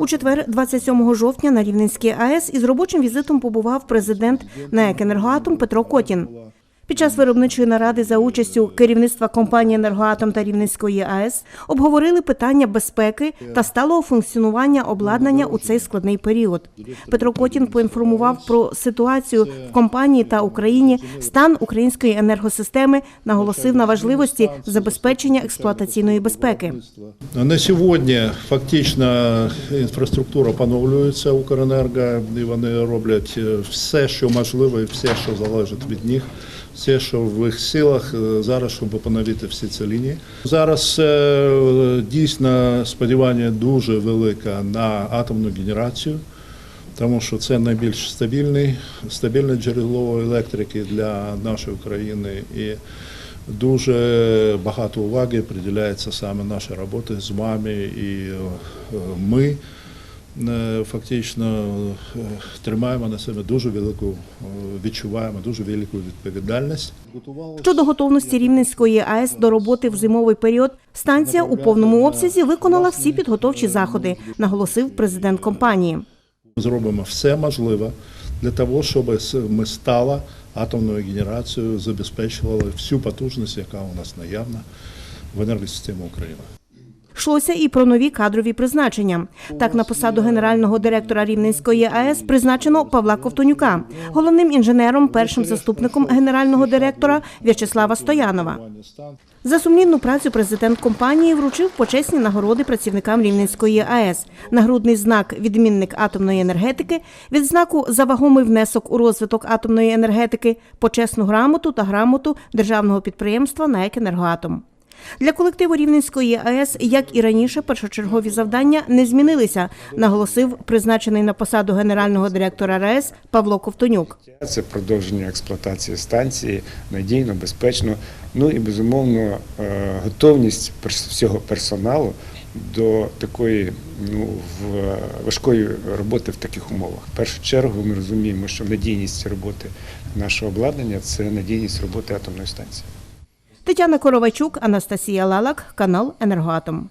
У четвер, 27 жовтня, на Рівненській АЕС із робочим візитом побував президент НЕК «Енергоатом» Петро Котін. Під час виробничої наради за участю керівництва компанії «Енергоатом» та Рівненської АЕС обговорили питання безпеки та сталого функціонування обладнання у цей складний період. Петро Котін поінформував про ситуацію в компанії та Україні, стан української енергосистеми, наголосив на важливості забезпечення експлуатаційної безпеки. На сьогодні фактично інфраструктура поновлюється Укренерго, і вони роблять е, все, що можливо, і все, що залежить від них. Все, що в їх силах е, зараз, щоб поновити всі ці лінії. Зараз е, дійсно сподівання дуже велике на атомну генерацію, тому що це найбільш стабільний, стабільне джерело електрики для нашої країни. І Дуже багато уваги приділяється саме нашій роботі з вами, і е, ми фактично е, тримаємо на себе дуже велику, е, відчуваємо дуже велику відповідальність. Щодо готовності Рівненської АЕС до роботи в зимовий період, станція у повному обсязі виконала всі підготовчі заходи, наголосив президент компанії. Ми зробимо все можливе для того, щоб ми стала атомною генерацією, забезпечували всю потужність, яка у нас наявна в енергосистемі України. Йшлося і про нові кадрові призначення. Так, на посаду генерального директора Рівненської АЕС призначено Павла Ковтонюка, головним інженером, першим заступником генерального директора В'ячеслава Стоянова. За сумлінну працю президент компанії вручив почесні нагороди працівникам Рівненської АЕС, нагрудний знак відмінник атомної енергетики, відзнаку за вагомий внесок у розвиток атомної енергетики, почесну грамоту та грамоту державного підприємства НАЕК «Енергоатом». Для колективу Рівненської АЕС, як і раніше, першочергові завдання не змінилися, наголосив призначений на посаду генерального директора РАЕС Павло Ковтонюк. Це продовження експлуатації станції надійно, безпечно. Ну і безумовно е, готовність всього персоналу до такої ну, в- важкої роботи в таких умовах. В першу чергу ми розуміємо, що надійність роботи нашого обладнання це надійність роботи атомної станції. Тетяна Коровачук, Анастасія Лалак, канал Енергоатом.